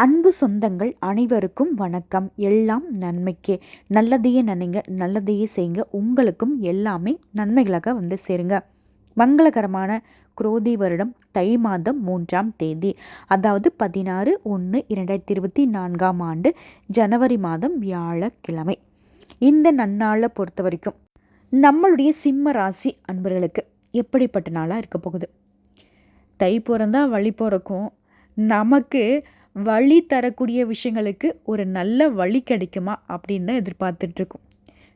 அன்பு சொந்தங்கள் அனைவருக்கும் வணக்கம். எல்லாம் நன்மைக்கே. நல்லதையே நினைங்க நல்லதையே செய்யுங்க. உங்களுக்கும் எல்லாமே நன்மைகளாக வந்து சேருங்க. மங்களகரமான குரோதி வருடம் தை மாதம் மூன்றாம் தேதி அதாவது பதினாறு ஒன்று இரண்டாயிரத்தி இருபத்தி நான்காம் ஆண்டு ஜனவரி மாதம் வியாழக்கிழமை. இந்த நன்னாளை பொறுத்த வரைக்கும் நம்மளுடைய சிம்ம ராசி அன்பர்களுக்கு எப்படிப்பட்ட நாளாக இருக்க போகுது? தை பிறந்தா வழி பிறக்கும். நமக்கு வழி தரக்கூடிய விஷயங்களுக்கு ஒரு நல்ல வழி கிடைக்குமா அப்படின்னு தான் எதிர்பார்த்துட்ருக்கோம்.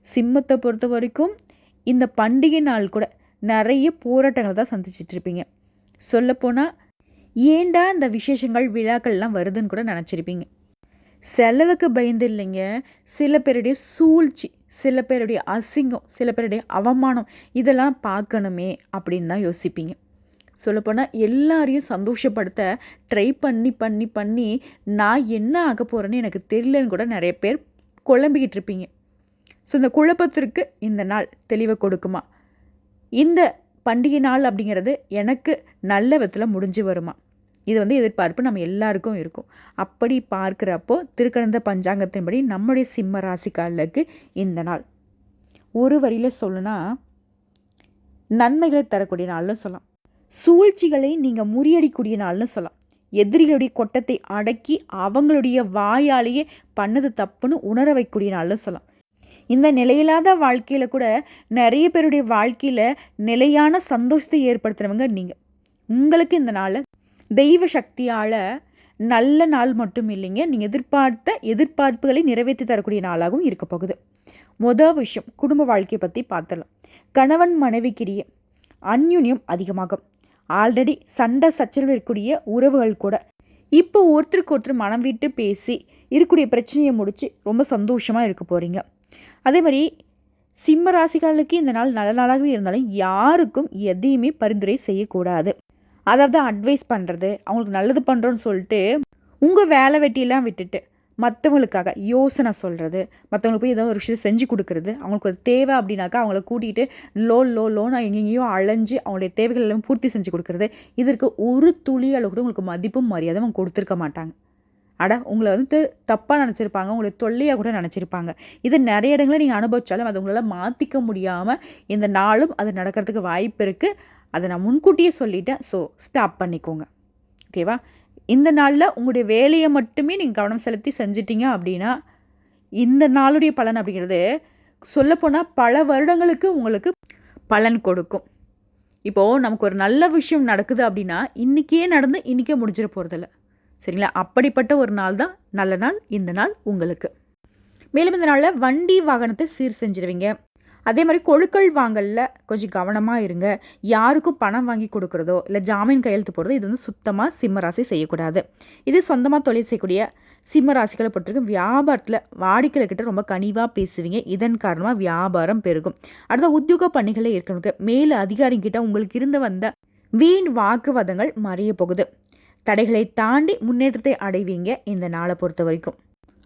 சிம்மத்தை பொறுத்த வரைக்கும் இந்த பண்டிகை நாள் கூட நிறைய போராட்டங்களை தான் சந்திச்சிட்ருப்பீங்க. சொல்லப்போனால் ஏண்டா இந்த விசேஷங்கள் விழாக்கள்லாம் வருதுன்னு கூட நினச்சிருப்பீங்க. செலவுக்கு பயந்து இல்லைங்க. சில பேருடைய சூழ்ச்சி சில பேருடைய அசிங்கம் சில பேருடைய அவமானம் இதெல்லாம் பார்க்கணுமே அப்படின்னு தான் யோசிப்பீங்க. சொல்லப்போனால் எல்லாரையும் சந்தோஷப்படுத்த ட்ரை பண்ணி பண்ணி பண்ணி நான் என்ன ஆக போகிறேன்னு எனக்கு தெரியலன்னு கூட நிறைய பேர் குழம்பிக்கிட்டு இருப்பீங்க. ஸோ இந்த குழப்பத்திற்கு இந்த நாள் தெளிவை கொடுக்குமா? இந்த பண்டிகை நாள் அப்படிங்கிறது எனக்கு நல்ல விதத்தில் முடிஞ்சு வருமா? இது வந்து எதிர்பார்ப்பு நம்ம எல்லாருக்கும் இருக்கும். அப்படி பார்க்குறப்போ திருக்கணந்த பஞ்சாங்கத்தின்படி நம்முடைய சிம்ம ராசிக்காலுக்கு இந்த நாள். ஒரு வரியில் சொல்லுனா நன்மைகளை தரக்கூடிய நாள்னு சொல்லலாம். சூழ்ச்சிகளை நீங்கள் முறியடிக்கூடிய நாள்னு சொல்லலாம். எதிரிகளுடைய கொட்டத்தை அடக்கி அவங்களுடைய வாயாலேயே பண்ணது தப்புன்னு உணர வைக்கக்கூடிய நாள்னு சொல்லலாம். இந்த நிலையில்லாத வாழ்க்கையில் கூட நிறைய பேருடைய வாழ்க்கையில் நிலையான சந்தோஷத்தை ஏற்படுத்துகிறவங்க நீங்கள் உங்களுக்கு இந்த நாள் தெய்வ சக்தியால் நல்ல நாள் மட்டும் இல்லைங்க. நீங்கள் எதிர்பார்த்த எதிர்பார்ப்புகளை நிறைவேற்றி தரக்கூடிய நாளாகவும் இருக்க போகுது. மொதல் விஷயம் குடும்ப வாழ்க்கையை பற்றி பார்த்துடலாம். கணவன் மனைவிக்கிடையே அந்யுன்யம் அதிகமாகும். ஆல்ரெடி சண்டை சச்சரவு இருக்கக்கூடிய உறவுகள் கூட. இப்போ ஒருத்தருக்கு ஒருத்தர் மனம் விட்டு பேசி இருக்கக்கூடிய பிரச்சனையை முடித்து ரொம்ப சந்தோஷமாக இருக்க போகிறீங்க அதே மாதிரி சிம்ம ராசிகளுக்கு இந்த நாள் நல்ல நாளாகவே இருந்தாலும் யாருக்கும் எதையுமே பரிந்துரை செய்யக்கூடாது. அதாவது அட்வைஸ் பண்ணுறது அவங்களுக்கு நல்லது பண்ணுறோன்னு சொல்லிட்டு உங்கள் வேலை வெட்டியெல்லாம் விட்டுட்டு மற்றவங்களுக்காக யோசனை சொல்கிறது மற்றவங்களுக்கு போய் ஏதோ ஒரு விஷயத்தை செஞ்சு கொடுக்குறது அவங்களுக்கு ஒரு தேவை அப்படின்னாக்கா அவங்கள கூட்டிகிட்டு லோ லோ லோன் எங்கெங்கேயோ அலைஞ்சு அவங்களுடைய தேவைகள் எல்லாம் பூர்த்தி செஞ்சு கொடுக்குறது. இதற்கு ஒரு துளி அளவு கூட உங்களுக்கு மதிப்பும் மரியாதை அவங்க கொடுத்துருக்க மாட்டாங்க. அட உங்களை வந்து தப்பாக நினச்சிருப்பாங்க உங்களை தொல்லையாக கூட நினச்சிருப்பாங்க. இது நிறைய இடங்களில் நீங்கள் அனுபவித்தாலும் அதை உங்களால் மாற்றிக்க முடியாமல் இந்த நாளும் அது நடக்கிறதுக்கு வாய்ப்பு இருக்குது அதை நான் முன்கூட்டியே சொல்லிட்டேன். ஸோ ஸ்டாப் பண்ணிக்கோங்க. ஓகேவா இந்த நாளில் உங்களுடைய வேலையை மட்டுமே நீங்கள் கவனம் செலுத்தி செஞ்சிட்டிங்க அப்படின்னா இந்த நாளுடைய பலன் அப்படிங்கிறது சொல்லப்போனால் பல வருடங்களுக்கு உங்களுக்கு பலன் கொடுக்கும். இப்போது நமக்கு ஒரு நல்ல விஷயம் நடக்குது அப்படின்னா இன்றைக்கே நடந்து இன்றைக்கே முடிஞ்சிட போகிறதில்ல சரிங்களா? அப்படிப்பட்ட ஒரு நாள் தான் நல்ல நாள் இந்த நாள் உங்களுக்கு. மேலும் இந்த நாளில் வண்டி வாகனத்தை சீர் செஞ்சிருவீங்க. அதே மாதிரி கொழுக்கள் வாங்கலில் கொஞ்சம் கவனமாக இருங்க. யாருக்கும் பணம் வாங்கி கொடுக்குறதோ இல்லை ஜாமீன் கையெழுத்து போடுறதோ இது வந்து சுத்தமாக சிம்மராசி செய்யக்கூடாது. இது சொந்தமாக தொழில் செய்யக்கூடிய சிம்ம ராசிகளை பொறுத்தவரைக்கும் வியாபாரத்தில் வாடிக்கையாளர்கிட்ட ரொம்ப கனிவாக பேசுவீங்க. இதன் காரணமாக வியாபாரம் பெருகும். அடுத்த உத்தியோக பணிகளே இருக்கணுங்க மேல் அதிகாரிகிட்ட உங்களுக்கு இருந்து வந்த வீண் வாக்குவாதங்கள் மறைய போகுது. தடைகளை தாண்டி முன்னேற்றத்தை அடைவீங்க இந்த நாளை பொறுத்த வரைக்கும்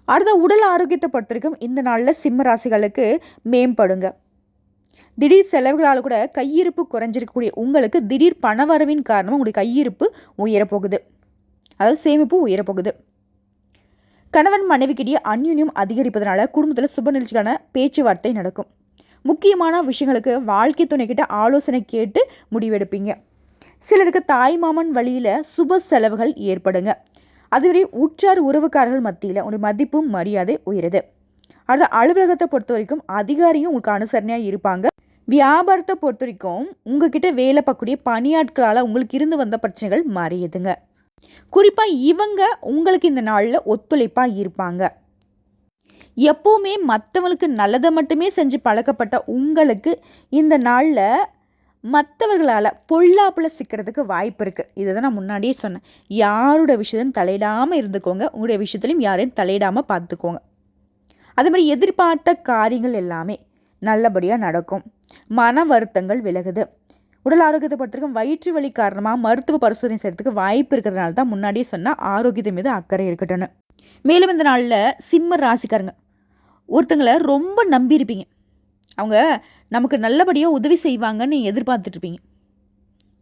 அடுத்த உடல் ஆரோக்கியத்தை பொறுத்த வரைக்கும் இந்த நாளில் சிம்ம ராசிகளுக்கு மேம்படுங்க. திடீர் செலவுகளால் கூட கையிருப்பு குறைஞ்சிருக்கக்கூடிய உங்களுக்கு திடீர் பண வரவின் காரணமாக உங்களுடைய கையிருப்பு உயரப்போகுது. அதாவது சேமிப்பு உயரப்போகுது. கணவன் மனைவிக்கிடையே அந்யுன்யம் அதிகரிப்பதனால குடும்பத்தில் சுப நிகழ்ச்சிக்கான பேச்சுவார்த்தை நடக்கும். முக்கியமான விஷயங்களுக்கு வாழ்க்கை துணைக்கிட்ட ஆலோசனை கேட்டு முடிவெடுப்பீங்க. சிலருக்கு தாய் மாமன் வழியில் சுப செலவுகள் ஏற்படுங்க. அதுவரை உற்றார் உறவுக்காரர்கள் மத்தியில் உங்களுடைய மதிப்பும் மரியாதை உயருது. அடுத்து அலுவலகத்தை பொறுத்த வரைக்கும் அதிகாரியும் உங்களுக்கு அனுசரணையாக இருப்பாங்க. வியாபாரத்தை பொறுத்த வரைக்கும் உங்ககிட்ட வேலை பார்க்கக்கூடிய பணியாட்களால் உங்களுக்கு இருந்து வந்த பிரச்சனைகள் மறையுதுங்க குறிப்பாக இவங்க உங்களுக்கு இந்த நாளில் ஒத்துழைப்பாக இருப்பாங்க. எப்போவுமே மற்றவங்களுக்கு நல்லதை மட்டுமே செஞ்சு பழக்கப்பட்ட உங்களுக்கு இந்த நாளில் மற்றவர்களால் பொல்லாப்பில் சிக்கிறதுக்கு வாய்ப்பு இருக்குது இதை தான் நான் முன்னாடியே சொன்னேன். யாரோட விஷயத்தையும் தலையிடாமல் இருந்துக்கோங்க. உங்களுடைய விஷயத்துலையும் யாரையும் தலையிடாமல் பார்த்துக்கோங்க. அதே மாதிரி எதிர்பார்த்த காரியங்கள் எல்லாமே நல்லபடியாக நடக்கும். மன வருத்தங்கள் விலகுது. உடல் ஆரோக்கியத்தை பொறுத்தவரைக்கும் வயிற்று வலி காரணமாக மருத்துவ பரிசோதனை செய்கிறதுக்கு வாய்ப்பு இருக்கிறதுனால தான் முன்னாடியே சொன்னால் ஆரோக்கியத்தை மீது அக்கறை இருக்கட்டும்னு. மேலும் இந்த நாளில் சிம்ம ராசிக்காரங்க. ஒருத்தங்களை ரொம்ப நம்பியிருப்பீங்க. அவங்க நமக்கு நல்லபடியாக உதவி செய்வாங்கன்னு எதிர்பார்த்துட்ருப்பீங்க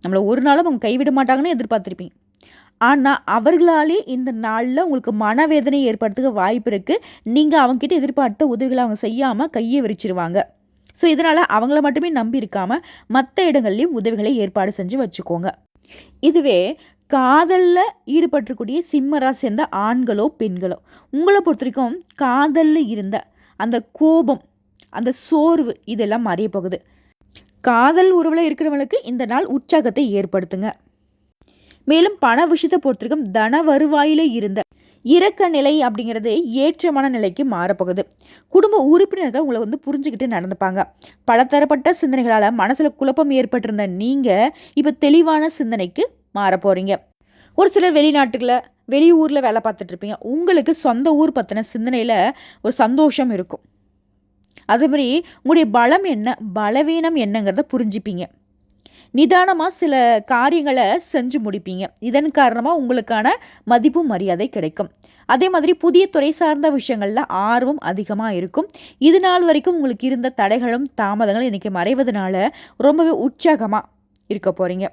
நம்மளை ஒரு நாளும் அவங்க கைவிட மாட்டாங்கன்னு எதிர்பார்த்துருப்பீங்க ஆனால் அவர்களாலே இந்த நாளில் உங்களுக்கு மனவேதனை ஏற்படுறதுக்கு வாய்ப்பு இருக்குது நீங்கள் அவங்ககிட்ட எதிர்பார்த்த உதவிகளை அவங்க செய்யாமல் கையை விரிச்சிருவாங்க. ஸோ இதனால் அவங்கள மட்டுமே நம்பி இருக்காமல் மற்ற இடங்கள்லையும் உதவிகளை ஏற்பாடு செஞ்சு வச்சுக்கோங்க. இதுவே காதலில் ஈடுபட்டிருக்கூடிய சிம்மரா சேர்ந்த ஆண்களோ பெண்களோ உங்களை பொறுத்த வரைக்கும் காதலில் இருந்த அந்த கோபம் அந்த சோர்வு இதெல்லாம் மாறிய போகுது. காதல் உறவில் இருக்கிறவங்களுக்கு இந்த நாள் உற்சாகத்தை ஏற்படுத்துங்க. மேலும் பண விஷயத்தை பொறுத்திருக்கும் தன வருவாயில் இருந்த இறக்க நிலை அப்படிங்கிறது ஏற்றமான நிலைக்கு மாறப்போகுது. குடும்ப உறுப்பினர்கள் உங்களை வந்து புரிஞ்சுக்கிட்டு நடந்துப்பாங்க. பலதரப்பட்ட சிந்தனைகளால் மனசில் குழப்பம் ஏற்பட்டிருந்த நீங்கள் இப்போ தெளிவான சிந்தனைக்கு மாற போகிறீங்க ஒரு சிலர் வெளிநாட்டுகளில் வெளியூரில் வேலை பார்த்துட்ருப்பீங்க. உங்களுக்கு சொந்த ஊர் பற்றின சிந்தனையில் ஒரு சந்தோஷம் இருக்கும். அதே மாதிரி உங்களுடைய பலம் என்ன பலவீனம் என்னங்கிறத புரிஞ்சுப்பீங்க. நிதானமாக சில காரியங்களை செஞ்சு முடிப்பீங்க. இதன் காரணமாக உங்களுக்கான மதிப்பு மரியாதை கிடைக்கும். அதே மாதிரி புதிய துறை சார்ந்த விஷயங்களில் ஆர்வம் அதிகமாக இருக்கும். இது நாள் வரைக்கும் உங்களுக்கு இருந்த தடைகளும் தாமதங்களும் இன்றைக்கி மறைவதனால ரொம்பவே உற்சாகமாக இருக்க போகிறீங்க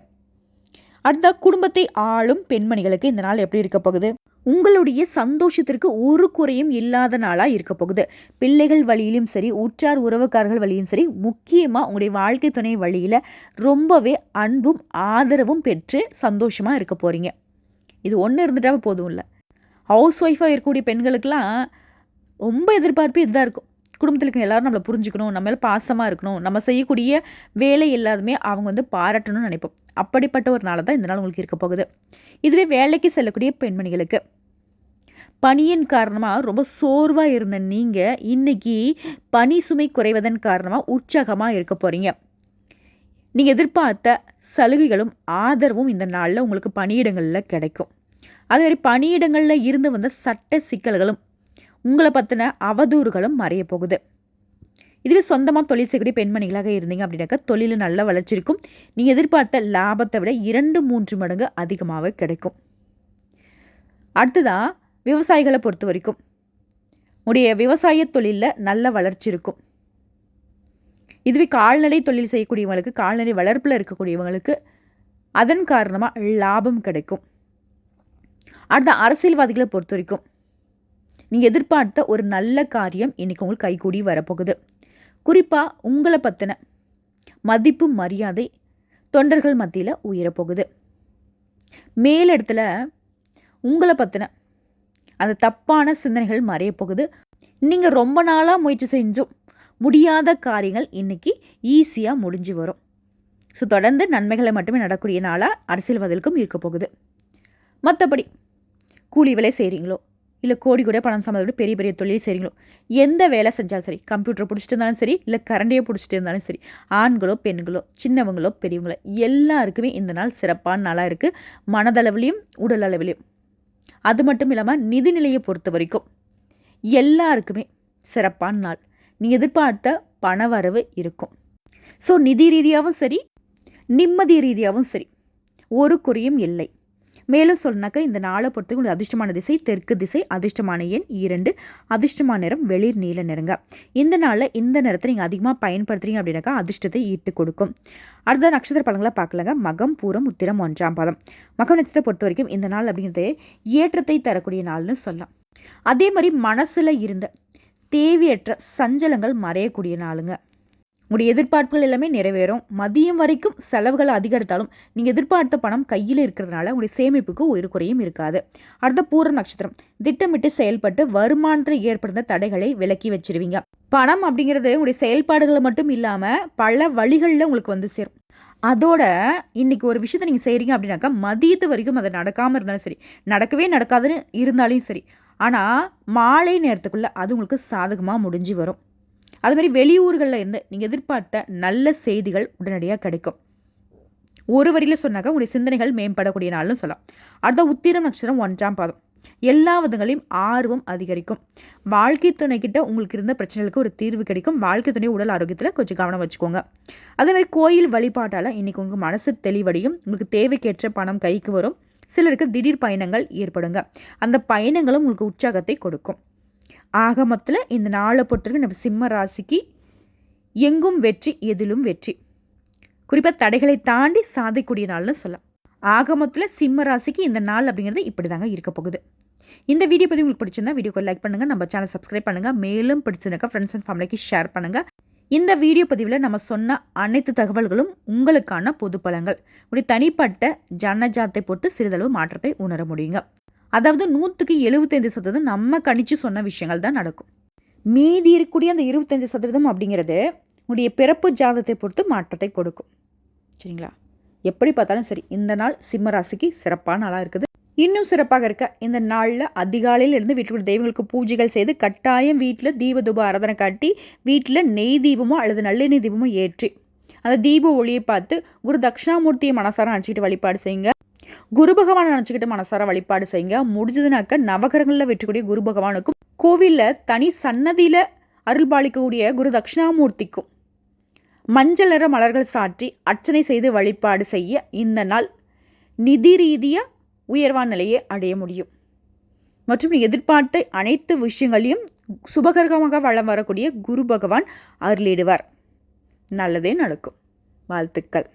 அடுத்த குடும்பத்தை ஆளும் பெண்மணிகளுக்கு இந்த நாள் எப்படி இருக்க போகுது? உங்களுடைய சந்தோஷத்திற்கு ஒரு குறையும் இல்லாத நாளாக இருக்க போகுது. பிள்ளைகள் வழியிலும் சரி உற்றார் உறவுக்காரர்கள் வழியும் சரி முக்கியமாக உங்களுடைய வாழ்க்கை துணை வழியில் ரொம்பவே அன்பும் ஆதரவும் பெற்று சந்தோஷமாக இருக்க போகிறீங்க இது ஒன்று இருந்துட்டாவே போதும் இல்லை. ஹவுஸ் ஒய்ஃபாக இருக்கக்கூடிய பெண்களுக்கெல்லாம் ரொம்ப எதிர்பார்ப்பு இதுதான் இருக்கும். குடும்பத்தில் இருக்க எல்லோரும் நம்மளை புரிஞ்சுக்கணும் நம்ம மேலே பாசமாக இருக்கணும் நம்ம செய்யக்கூடிய வேலை எல்லாதுமே அவங்க வந்து பாராட்டணும்னு நினைப்போம். அப்படிப்பட்ட ஒரு நாள் தான் இந்த நாள் உங்களுக்கு இருக்க போகுது. இதுவே வேலைக்கு செல்லக்கூடிய பெண்மணிகளுக்கு. பனியின் காரணமாக ரொம்ப சோர்வாக இருந்த நீங்கள் இன்றைக்கி பனி சுமை குறைவதன் காரணமாக உற்சாகமாக இருக்க போகிறீங்க நீங்கள் எதிர்பார்த்த சலுகைகளும் ஆதரவும் இந்த நாளில் உங்களுக்கு பணியிடங்களில் கிடைக்கும். அதே மாதிரி பணியிடங்களில் இருந்து வந்த சட்ட சிக்கல்களும் உங்களை பற்றின அவதூறுகளும் மறைய போகுது. இதுவே சொந்தமாக தொழில் செய்யக்கூடிய பெண்மணிகளாக இருந்தீங்க அப்படின்னாக்கா தொழில் நல்ல வளர்ச்சி இருக்கும். நீங்கள் எதிர்பார்த்த லாபத்தை விட இரண்டு மூன்று மடங்கு அதிகமாக கிடைக்கும். அடுத்ததாக விவசாயிகளை பொறுத்த வரைக்கும். உடைய விவசாய தொழிலில் நல்ல வளர்ச்சி இருக்கும். இதுவே கால்நடை தொழில் செய்யக்கூடியவங்களுக்கு கால்நடை வளர்ப்பில் இருக்கக்கூடியவங்களுக்கு அதன் காரணமாக லாபம் கிடைக்கும். அடுத்த அரசியல்வாதிகளை பொறுத்த வரைக்கும். நீங்கள் எதிர்பார்த்த ஒரு நல்ல காரியம் இன்றைக்கி உங்களுக்கு கைகூடி வரப்போகுது. குறிப்பாக உங்களை பற்றின மதிப்பு மரியாதை தொண்டர்கள் மத்தியில் உயரப்போகுது. மேலிடத்துல உங்களை பற்றின அந்த தப்பான சிந்தனைகள் மறையப்போகுது நீங்கள் ரொம்ப நாளாக முயற்சி செஞ்சும். முடியாத காரியங்கள் இன்றைக்கி ஈஸியாக முடிஞ்சு வரும். ஸோ தொடர்ந்து நன்மைகளை மட்டுமே நடக்கூடிய நாளாக அரசியல்வாதிகளுக்கும் இருக்க போகுது. மற்றபடி கூலி வேலை செய்கிறீங்களோ இல்லை கோடி கூட பணம் சம்மந்தப்பட்ட பெரிய பெரிய தொழில் செய்கிறீங்களோ எந்த வேலை செஞ்சாலும் சரி கம்ப்யூட்டர் பிடிச்சிட்டு இருந்தாலும் சரி இல்லை கரண்டையை பிடிச்சிட்டு இருந்தாலும் சரி ஆண்களோ பெண்களோ சின்னவங்களோ பெரியவங்களோ எல்லாருக்குமே இந்த நாள் சிறப்பான நாளாக இருக்குது மனதளவிலையும் உடல் அளவிலையும். அது மட்டும் இல்லாமல் நிதிநிலையை பொறுத்த வரைக்கும் எல்லாருக்குமே சிறப்பான நாள். நீ எதிர்பார்த்த பண வரவு இருக்கும். ஸோ நிதி ரீதியாகவும் சரி நிம்மதி ரீதியாகவும் சரி ஒரு குறையும் இல்லை. மேலும் சொன்னாக்க இந்த நாளை பொறுத்து உங்களுக்கு அதிர்ஷ்டமான திசை தெற்கு திசை அதிர்ஷ்டமான எண் இரண்டு அதிர்ஷ்டமான நிறம் வெளிர் நீல நிறங்க இந்த நாளில் இந்த நிறத்தை நீங்கள் அதிகமாக பயன்படுத்துறீங்க அப்படின்னாக்கா அதிர்ஷ்டத்தை ஈட்டு கொடுக்கும். அடுத்த நட்சத்திர பழங்களை பார்க்கலங்க. மகம் பூரம் உத்திரம் ஒன்றாம் பாதம். மகம் நட்சத்திரத்தை பொறுத்த வரைக்கும் இந்த நாள் அப்படிங்கிறது ஏற்றத்தை தரக்கூடிய நாள்னு சொல்லலாம். அதே மாதிரி மனசில் இருந்த தேவையற்ற சஞ்சலங்கள் மறையக்கூடிய நாளுங்க. உங்களுடைய எதிர்பார்ப்புகள் எல்லாமே நிறைவேறும். மதியம் வரைக்கும் செலவுகள் அதிகரித்தாலும் நீங்கள் எதிர்பார்த்த பணம் கையில் இருக்கிறதுனால உங்களுடைய சேமிப்புக்கு ஒரு குறையும் இருக்காது. அடுத்த பூர நட்சத்திரம். திட்டமிட்டு செயல்பட்டு வருமானத்தில் ஏற்படுத்த தடைகளை விலக்கி வச்சிருவீங்க. பணம் அப்படிங்கிறது உங்களுடைய செயல்பாடுகள் மட்டும் இல்லாமல் பல வழிகளில் உங்களுக்கு வந்து சேரும். அதோட இன்னைக்கு ஒரு விஷயத்தை நீங்கள் செய்கிறீங்க அப்படின்னாக்கா மதியத்து வரைக்கும் அது நடக்காமல் இருந்தாலும் சரி நடக்கவே நடக்காதுன்னு இருந்தாலும் சரி. ஆனால் மாலை நேரத்துக்குள்ளே அது உங்களுக்கு சாதகமாக முடிஞ்சு வரும். அது மாதிரி வெளியூர்களில் இருந்து நீங்கள் எதிர்பார்த்த நல்ல செய்திகள் உடனடியாக கிடைக்கும். ஒரு வரியில் சொன்னாக்க உங்களுடைய சிந்தனைகள் மேம்படக்கூடிய நாள்னு சொல்லலாம். அடுத்த உத்திரம் நட்சத்திரம் ஒன்றாம் பாதம். எல்லா விதங்களையும் ஆர்வம் அதிகரிக்கும். வாழ்க்கை துணைக்கிட்ட உங்களுக்கு இருந்த பிரச்சனைகளுக்கு ஒரு தீர்வு கிடைக்கும். வாழ்க்கை துணை உடல் ஆரோக்கியத்தில் கொஞ்சம் கவனம் வச்சுக்கோங்க. அதே மாதிரி கோயில் வழிபாட்டால் இன்றைக்கி உங்களுக்கு மனசு தெளிவடையும். உங்களுக்கு தேவைக்கேற்ற பணம் கைக்கு வரும். சிலருக்கு திடீர் பயணங்கள் ஏற்படுங்க. அந்த பயணங்களும் உங்களுக்கு உற்சாகத்தை கொடுக்கும். ஆகமத்தில் இந்த நாளை பொறுத்தவரைக்கும் நம்ம சிம்ம ராசிக்கு எங்கும் வெற்றி எதிலும் வெற்றி. குறிப்பாக தடைகளை தாண்டி சாதிக்கூடிய நாள்னு சொல்லலாம். ஆகமத்தில் சிம்ம ராசிக்கு இந்த நாள் அப்படிங்கிறது இப்படி தாங்க இருக்க போகுது. இந்த வீடியோ பற்றி உங்களுக்கு பிடிச்சிருந்தா வீடியோக்கு லைக் பண்ணுங்கள் நம்ம சேனல் சப்ஸ்கிரைப் பண்ணுங்கள் மேலும் பிடிச்சிருக்கா ஃப்ரெண்ட்ஸ் அண்ட் ஃபேமிலிக்கு ஷேர் பண்ணுங்கள் இந்த வீடியோ பதிவில் நம்ம சொன்ன அனைத்து தகவல்களும் உங்களுக்கான பொது பலங்கள் உடைய தனிப்பட்ட ஜனஜாத்தை பொறுத்து சிறிதளவு மாற்றத்தை உணர முடியுங்க. அதாவது நூற்றுக்கு எழுபத்தைந்து சதவீதம் நம்ம கணிச்சு சொன்ன விஷயங்கள் தான் நடக்கும். மீதி இருக்கக்கூடிய அந்த இருபத்தஞ்சி சதவீதம் அப்படிங்கிறது உடைய பிறப்பு ஜாதத்தை பொறுத்து மாற்றத்தை கொடுக்கும். சரிங்களா? எப்படி பார்த்தாலும் சரி இந்த நாள் சிம்மராசிக்கு சிறப்பான நாளாக இருக்குது. இன்னும் சிறப்பாக இருக்க இந்த நாளில் அதிகாலையில் இருந்து வீட்டுக்குள்ள தெய்வங்களுக்கு பூஜைகள் செய்து கட்டாயம் வீட்டில் தீப தூப ஆராதனை காட்டி வீட்டில் நெய் தீபமோ அல்லது நல்லெண்ணெய் தீபமோ ஏற்றி அந்த தீப ஒளியை பார்த்து குரு தட்சிணாமூர்த்தியை மனசார அணைச்சிக்கிட்டு வழிபாடு செய்யுங்க. குரு பகவானை நினச்சிக்கிட்டு மனசார வழிபாடு செய்யுங்க. முடிஞ்சதுனாக்க நவகரங்களில் வெற்றக்கூடிய குரு பகவானுக்கும் கோவிலில் தனி சன்னதியில் அருள்பாலிக்கக்கூடிய குரு தட்சிணாமூர்த்திக்கும் மஞ்சள் நிற மலர்கள் சாற்றி அர்ச்சனை செய்து வழிபாடு செய்ய இந்த நாள் நிதி ரீதியாக உயர்வான நிலையை அடைய முடியும். மற்றும் எதிர்பார்த்த அனைத்து விஷயங்களையும் சுபகரகமாக வளம் வரக்கூடிய குரு பகவான் அருளிடுவார். நல்லதே நடக்கும். வாழ்த்துக்கள்.